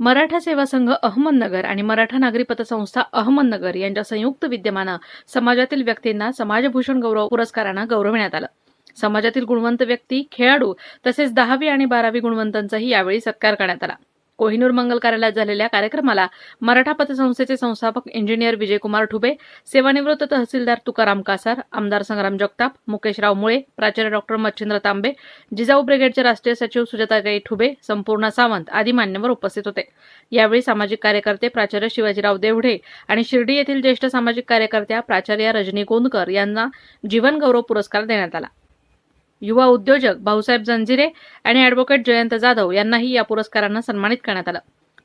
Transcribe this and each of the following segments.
मराठा सेवा संघ अहमदनगर आणि मराठा नागरी पतसंस्था अहमदनगर यांच्या संयुक्त विद्यमानं समाजातील व्यक्तींना समाजभूषण गौरव पुरस्कारानं गौरवण्यात आलं. समाजातील गुणवंत व्यक्ती खेळाडू तसेच दहावी आणि बारावी गुणवंतांचाही यावेळी सत्कार करण्यात आला. कोहिनूर मंगल कार्यालयात झालेल्या कार्यक्रमाला मराठा पतसंस्थेचे संस्थापक इंजिनियर विजयकुमार ठुबे सेवानिवृत्त तहसीलदार तुकाराम कासार आमदार संग्राम जगताप मुकेशराव मुळे प्राचार्य डॉक्टर मच्छिंद्र तांबे जिजाऊ ब्रिगेडचे राष्ट्रीय सचिव सुजाताताई ठुबे संपूर्ण सावंत आदी मान्यवर उपस्थित होते. यावेळी सामाजिक कार्यकर्ते प्राचार्य शिवाजीराव देवढे आणि शिर्डी येथील ज्येष्ठ सामाजिक कार्यकर्त्या प्राचार्या रजनी गोंदकर यांना जीवनगौरव पुरस्कार देण्यात आला. युवा उद्योजक भाऊसाहेब जंजिरे आणि अॅडव्होकेट जयंत जाधव यांनाही या पुरस्कारानं सन्मानित करण्यात आलं.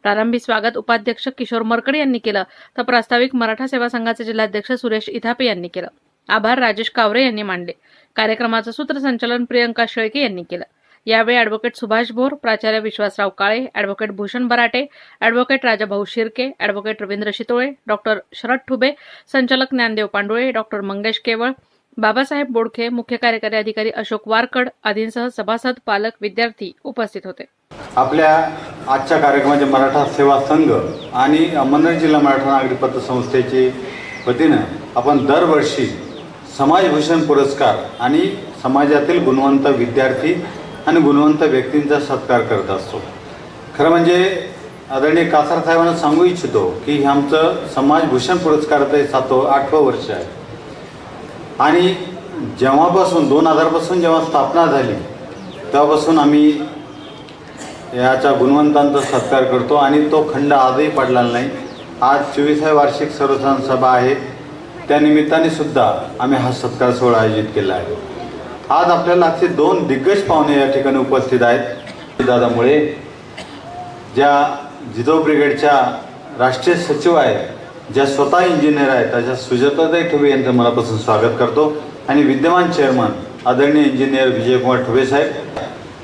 प्रारंभी स्वागत उपाध्यक्ष किशोर मरकडे यांनी केलं तर प्रास्ताविक मराठा सेवा संघाचे जिल्हाध्यक्ष सुरेश इथापे यांनी केलं. आभार राजेश कावरे यांनी मांडले. कार्यक्रमाचं सूत्रसंचालन प्रियंका शेळके यांनी केलं. यावेळी अॅडव्होकेट सुभाष भोर प्राचार्य Vishwasrao Kale advocate Bhushan Barate advocate Rajabhau Shirke advocate Ravindra Shitole doctor Sharad Thube संचालक ज्ञानदेव पांडुळे डॉक्टर मंगेश केवळ बाबासाहेब बोडखे मुख्य कार्यकारी अधिकारी अशोक वारकड आदींसह सभासद पालक विद्यार्थी उपस्थित होते. आपल्या आजच्या कार्यक्रमाचे मराठा सेवा संघ आणि अहमदनगर जिल्हा मराठा नागरिक पतसंस्थेचे वतीनं आपण दरवर्षी समाजभूषण पुरस्कार आणि समाजातील गुणवंत विद्यार्थी आणि गुणवंत व्यक्तींचा सत्कार करत असतो. खरं म्हणजे आदरणीय कासार साहेबांना सांगू इच्छितो की हे आमचं समाजभूषण पुरस्काराचं ते सातवं आठवं वर्ष आहे. आणि जेव्हापासून दोन हजारपासून जेव्हा स्थापना झाली तेव्हापासून आम्ही याच्या गुणवंतांचा सत्कार करतो आणि तो खंड आजही पडलेला नाही. आज चोवीसाव्या वार्षिक सर्वसाधारण सभा आहे. त्यानिमित्ताने सुद्धा आम्ही हा सत्कार सोहळा आयोजित केला आहे. आज आपल्याला असे दोन दिग्गज पाहुणे या ठिकाणी उपस्थित आहेत. दादामुळे ज्या जिजाऊ ब्रिगेडच्या राष्ट्रीय सचिव आहेत ज्या स्वतः इंजिनियर आहेत अशा सुजाताताई ठुबे यांचं मनापासून स्वागत करतो. आणि विद्यमान चेअरमन आदरणीय इंजिनियर विजयकुमार ठुबे साहेब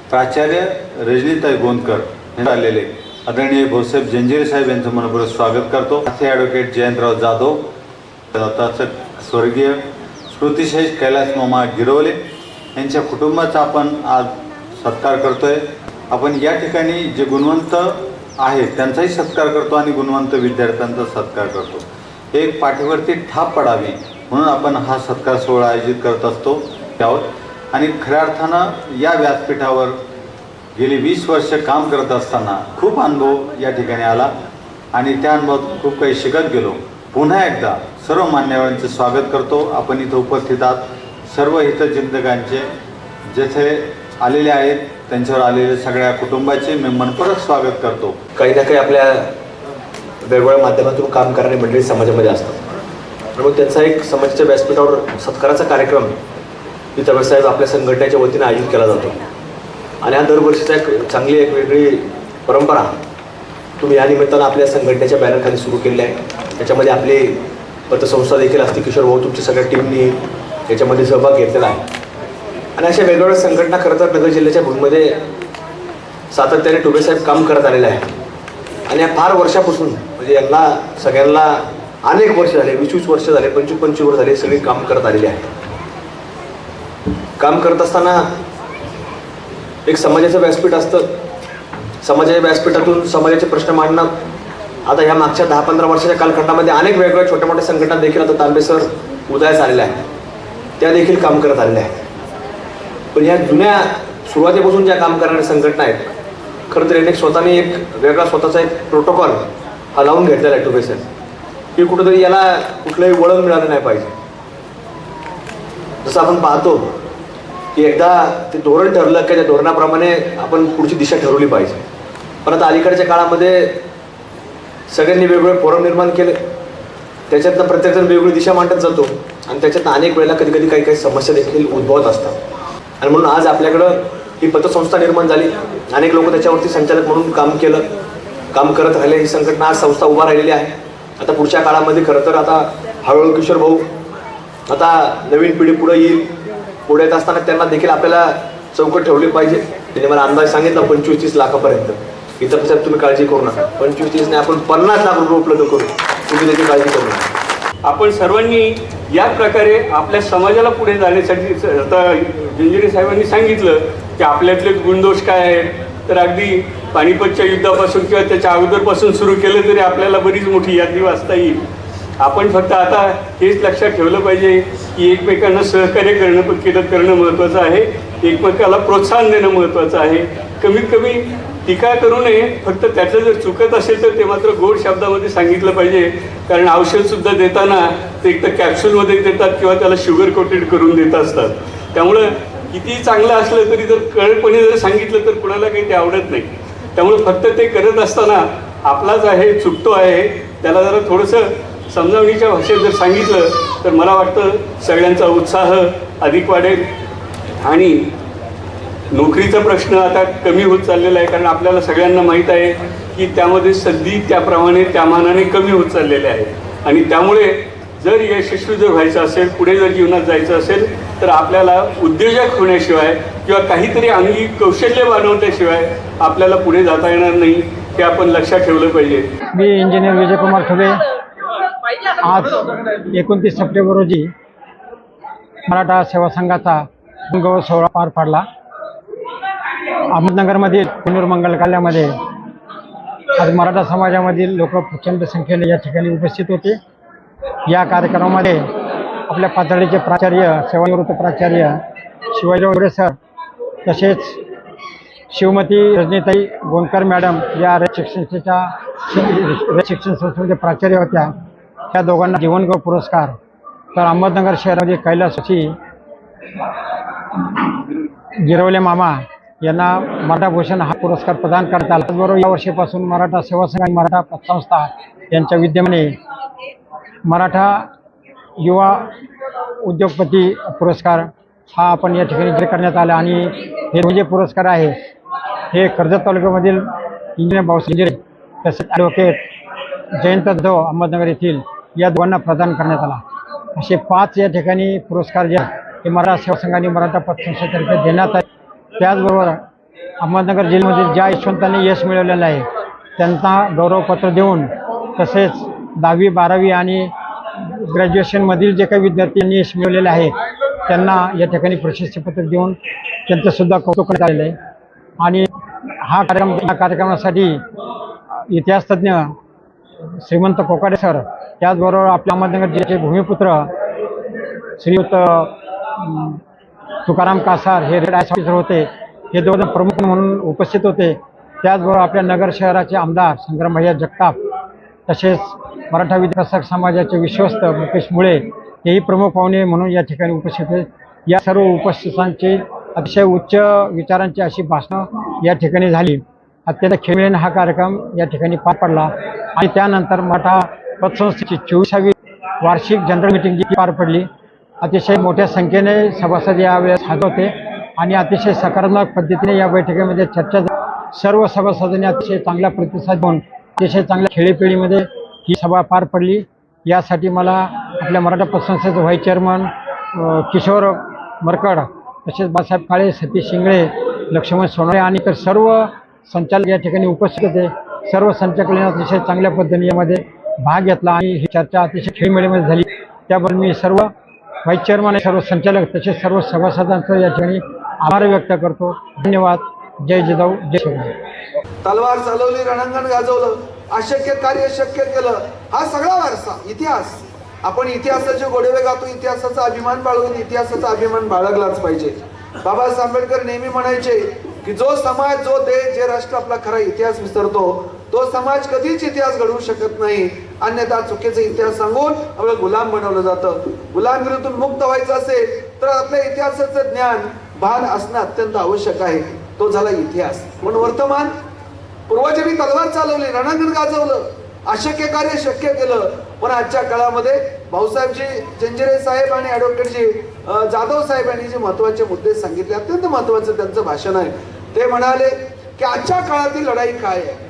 प्राचार्य रजनीताई गोंदकर आलेले आदरणीय भाऊसाहेब जंजिरे साहेब यांचं मनपूर्वक स्वागत करतो. असे ॲडव्होकेट जयंतराव जाधव तसं स्वर्गीय स्मृतिशेष कैलास मामा गिरवले यांच्या कुटुंबाचा आपण आज सत्कार करतोय. आपण या ठिकाणी जे गुणवंत आहे. त्यांचाही सत्कार करतो आणि गुणवंत विद्यार्थ्यांचा सत्कार करतो. एक पाठीवरती ठाप पडावी म्हणून आपण हा सत्कार सोहळा आयोजित करत असतो त्यावर आणि खऱ्या अर्थानं या व्यासपीठावर गेली वीस वर्ष काम करत असताना खूप अनुभव या ठिकाणी आला. आणि त्या अनुभवात खूप काही शिकत गेलो. पुन्हा एकदा सर्व मान्यवरांचे स्वागत करतो. आपण इथं उपस्थित आहात. सर्व हितचिंतकांचे जेथे आलेले आहेत. त्यांच्यावर आलेले सगळ्या कुटुंबाचे मी मनपूर्वक स्वागत करतो. काही ना काही आपल्या वेगवेगळ्या माध्यमातून काम करणारी मंडळी समाजामध्ये असतात. मग त्यांचा एक समाजाच्या व्यासपीठावर सत्काराचा कार्यक्रम इतर साहेब आपल्या संघटनेच्या वतीने आयोजित केला जातो. आणि हा दरवर्षीचा एक चांगली एक वेगळी परंपरा. तुम्ही या निमित्तानं आपल्या संघटनेच्या बॅनरखाली सुरू केली आहे. त्याच्यामध्ये आपली पतसंस्था देखील असते. किशोर भाऊ तुमच्या सगळ्या टीमनी याच्यामध्ये सहभाग घेतलेला आहे. आणि अशा वेगवेगळ्या संघटना खरं तर नगर जिल्ह्याच्या भूमीमध्ये सातत्याने टुबे साहेब काम करत आलेले आहे आणि या फार वर्षापासून म्हणजे यांना सगळ्यांना अनेक वर्ष झाले वीस वीस वर्ष झाले पंचवीस पंचवीस वर्ष झाले सगळी काम करत आलेली आहे. काम करत असताना एक समाजाचं व्यासपीठ असतं. समाजाच्या व्यासपीठातून समाजाचे प्रश्न मांडणं. आता ह्या मागच्या दहा पंधरा वर्षाच्या कालखंडामध्ये अनेक वेगवेगळ्या छोट्या मोठ्या संघटना देखील आता तांबे सर उदयास आलेल्या आहेत. त्या देखील काम करत आलेल्या आहेत. पण या जुन्या सुरुवातीपासून ज्या काम करणाऱ्या संघटना आहेत खरं तर याने स्वतःने एक वेगळा स्वतःचा एक प्रोटोकॉल हा लावून घेतलेला आहे टुबे की कुठंतरी याला कुठलंही वळण मिळालं नाही पाहिजे. जसं आपण पाहतो की एकदा ते धोरण ठरलं की त्या धोरणाप्रमाणे आपण पुढची दिशा ठरवली पाहिजे. पण आता अलीकडच्या काळामध्ये सगळ्यांनी वेगवेगळे फोरम निर्माण केले. त्याच्यातनं प्रत्येकजण वेगवेगळी दिशा मांडत जातो आणि त्याच्यातनं अनेक वेळेला कधी कधी काही काही समस्या देखील उद्भवत असतात. आणि म्हणून आज आपल्याकडं ही पतसंस्था निर्माण झाली. अनेक लोक त्याच्यावरती संचालक म्हणून काम केलं. काम करत राहिले. ही संघटना आज संस्था उभा राहिलेली आहे. आता पुढच्या काळामध्ये खरं तर आता हळूहळू किशोर भाऊ आता नवीन पिढी पुढे येईल. पुढे येत असताना त्यांना देखील आपल्याला चौकट ठेवली पाहिजे. त्यांनी मला अंदाज सांगितला पंचवीस तीस लाखापर्यंत. इतर साहेब तुम्ही काळजी करू नका. पंचवीस तीसने आपण पन्नास लाख रुपये उपलब्ध करू. तुम्ही त्याची काळजी करू नका. आपण सर्वांनी या प्रकारे आपल्या समाजाला पुढे जाण्यासाठी आता जिंजिरे साहेबांनी सांगितलं की आपल्यातले गुणदोष काय आहेत? तर अगदी पानिपतच्या युद्धापासून किंवा त्याच्या अगोदरपासून सुरू केलं तरी आपल्याला बरीच मोठी यादी वाचता येईल. आपण फक्त आता हेच लक्षात ठेवलं पाहिजे की एकमेकांना सहकार्य करणं केलं करणं महत्त्वाचं आहे. एकमेकाला प्रोत्साहन देणं महत्त्वाचं आहे. कमीत कमी टीका करू नये फक्त त्याचं जर चुकत असेल तर ते मात्र गोड शब्दामध्ये सांगितलं पाहिजे. कारण औषधसुद्धा देताना ते एक तर कॅप्सूलमध्ये देतात किंवा त्याला शुगर कोटेड करून देत असतात. त्यामुळं कितीही चांगलं असलं तरी जर कळपणे जर सांगितलं तर कुणाला काही ते आवडत नाही. त्यामुळं फक्त ते करत असताना आपलाच आहे चुकतो आहे त्याला जरा थोडंसं समजावणीच्या भाषेत जर सांगितलं तर मला वाटतं सगळ्यांचा उत्साह अधिक वाढेल. आणि नोकरीचा प्रश्न आता कमी होत चाललेला आहे कारण आपल्याला सगळ्यांना माहीत आहे की त्यामध्ये संधी त्याप्रमाणे त्या मानाने कमी होत चाललेल्या आहेत. आणि त्यामुळे जर यशस्वी जर व्हायचं असेल पुढे जर जीवनात जायचं असेल तर आपल्याला उद्योजक होण्याशिवाय किंवा काहीतरी अंगी कौशल्य बनवण्याशिवाय आपल्याला पुढे जाता येणार नाही हे आपण लक्षात ठेवलं पाहिजे. मी इंजिनियर विजयकुमार ठुबे आज एकोणतीस सप्टेंबर रोजी मराठा सेवा संघाचा गौरव सोहळा पार पाडला. अहमदनगरमधील पुनूर मंगल काल्यामध्ये आज मराठा समाजामधील लोक प्रचंड संख्येने या ठिकाणी उपस्थित होते. या कार्यक्रमामध्ये आपल्या पातळीचे प्राचार्य सेवानिवृत्त प्राचार्य शिवाजीराव गोरे सर तसेच शिवमती रजनीताई गोंदकर मॅडम या रयत शिक्षण संस्थेच्या रयत शिक्षण संस्थेमध्ये प्राचार्य होत्या. त्या दोघांना जीवनगौरव पुरस्कार. तर अहमदनगर शहरामध्ये कैलासची गिरवले मामा यांना मराठा भूषण हा पुरस्कार प्रदान करण्यात आला त्याचबरोबर या वर्षीपासून मराठा सेवा संघ आणि मराठा पतसंस्था यांच्या विद्यमाने मराठा युवा उद्योगपती पुरस्कार हा आपण या ठिकाणी जाहीर करण्यात आला आणि हे जे पुरस्कार आहे हे कर्जत तालुक्यामधील इंजिनियर भाऊसाहेब इंजिरे तसेच ॲडव्होकेट जयंत जाधव अहमदनगर येथील या दोघांना प्रदान करण्यात आला. असे पाच या ठिकाणी पुरस्कार जे आहेत ते मराठा सेवा आणि मराठा पतसंस्थेतर्फे देण्यात आले. त्याचबरोबर अहमदनगर जिल्ह्यामध्ये ज्या यशवंतांनी यश मिळवलेलं आहे त्यांना गौरवपत्र देऊन तसेच दहावी बारावी आणि ग्रॅज्युएशनमधील जे काही विद्यार्थ्यांनी यश मिळवलेले आहे त्यांना या ठिकाणी प्रशस्तीपत्र देऊन त्यांचंसुद्धा कौतुक करण्यात आलेलं आहे. आणि हा कार्यक्रम या कार्यक्रमासाठी इतिहासतज्ञ श्रीमंत कोकाडे सर त्याचबरोबर आपल्या अहमदनगर जिल्ह्याचे भूमिपुत्र श्रीयुत तुकाराम कासार हे रेड आयस ऑफिसर होते. हे दोन प्रमुख म्हणून उपस्थित होते. त्याचबरोबर आपल्या नगर शहराचे आमदार संग्रामभैया जगताप तसेच मराठा विद्यासक समाजाचे विश्वस्त मुकेश मुळे हेही प्रमुख पाहुणे म्हणून या ठिकाणी उपस्थित होते. या सर्व उपस्थितांची अतिशय उच्च विचारांची अशी भाषणं या ठिकाणी झाली. अत्यंत खेळीने हा कार्यक्रम या ठिकाणी पार पडला आणि त्यानंतर मराठा पतसंस्थेची चोवीसावी वार्षिक जनरल मिटिंग जी पार पडली. अतिशय मोठ्या संख्येने सभासद यावेळेस हजर होते आणि अतिशय सकारात्मक पद्धतीने या बैठकीमध्ये चर्चा सर्व सभासदांनी अतिशय चांगला प्रतिसाद देऊन अतिशय चांगल्या खेळीपिळीमध्ये ही सभा पार पडली. यासाठी मला आपल्या मराठा पतसंस्थेचे व्हाईस चेअरमन किशोर मरकड तसेच बाळासाहेब काळे सतीश शिंगळे लक्ष्मण सोनळे आणि तर सर्व संचालक या ठिकाणी उपस्थित होते. सर्व संचालकांनी अतिशय चांगल्या पद्धतीने यामध्ये भाग घेतला आणि ही चर्चा अतिशय खेळमेळीमध्ये झाली. त्याबद्दल मी सर्व व्हाईस चेअरमन सर्व संचालक तसेच सर्व सभासदांचं या ठिकाणी आभार व्यक्त करतो. धन्यवाद. जय जिजाऊ जय शिवराय. तलवार चालवली रणांगण गाजवलं अशक्य कार्य शक्य केलं हा सगळा वारसा इतिहास. आपण इतिहासाचे गोडवे गातो इतिहासाचा अभिमान बाळगून इतिहासाचा अभिमान बाळगलाच पाहिजे. बाबासाहेब आंबेडकर नेहमी म्हणायचे की जो समाज जो देश जे राष्ट्र आपला खरा इतिहास विसरतो तो समाज कधीच इतिहास घडवू शकत नाही. अन्यथा चुकीचा इतिहास सांगून आपलं गुलाम बनवलं जातं. गुलामगिरीतून मुक्त व्हायचं असेल तर आपल्या इतिहासाचं ज्ञान भान असणं अत्यंत आवश्यक आहे. तो झाला इतिहास. म्हणून वर्तमान पूर्वजांनी तलवार चालवली रणांगण गाजवलं. अशक्य कार्य शक्य केलं. पण आजच्या काळामध्ये भाऊसाहेबजी जंजिरे साहेब आणि ॲडव्होकेटजी जाधव साहेब यांनी जे महत्त्वाचे मुद्दे सांगितले अत्यंत महत्वाचं त्यांचं भाषण आहे. ते म्हणाले की आजच्या काळातील लढाई काय आहे?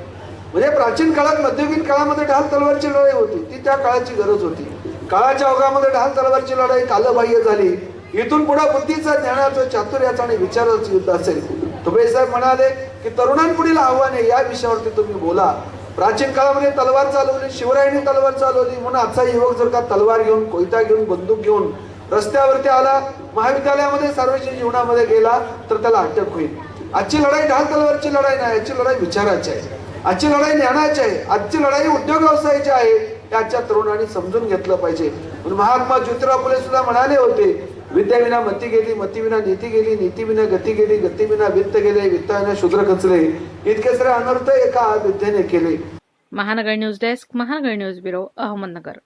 म्हणजे प्राचीन काळात मध्ययुगीन काळामध्ये ढाल तलवारची लढाई होती. ती त्या काळाची गरज होती. काळाच्या ओघामध्ये ढाल तलवारची लढाई कालबाह्य झाली. इथून पुढे बुद्धीचा ज्ञानाचं चातुर्याचं आणि विचाराचं युद्ध असेल. तुबे साहेब म्हणाले की तरुणांपुढील आव्हान आहे या विषयावरती तुम्ही बोला. प्राचीन काळामध्ये तलवार चालवली शिवरायांनी तलवार चालवली. म्हणून आजचा युवक जर का तलवार घेऊन कोयता घेऊन बंदूक घेऊन रस्त्यावरती आला महाविद्यालयामध्ये सार्वजनिक जीवनामध्ये गेला तर त्याला अटक होईल. आजची लढाई ढाल तलवारची लढाई नाही याची लढाई विचाराची आहे. आजची लढाई ज्ञानाची आहे. आजची लढाई उद्योग व्यवसायाची आहे. हे आजच्या तरुणांनी समजून घेतलं पाहिजे. म्हणून महात्मा ज्योतिराव फुले सुद्धा म्हणाले होते विद्याविना मती गेली मतीविना नीती गेली नीतीविना गती गेली गतीविना वित्त गेले वित्ताविना शूद्र खचले. इतके सारे अनर्थ एका विद्येने केले. Mahanagar news desk Mahanagar news bureau Ahmednagar.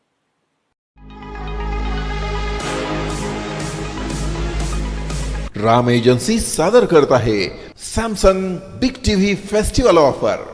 Ram agency सादर करत आहे. Samsung big TV festival offer.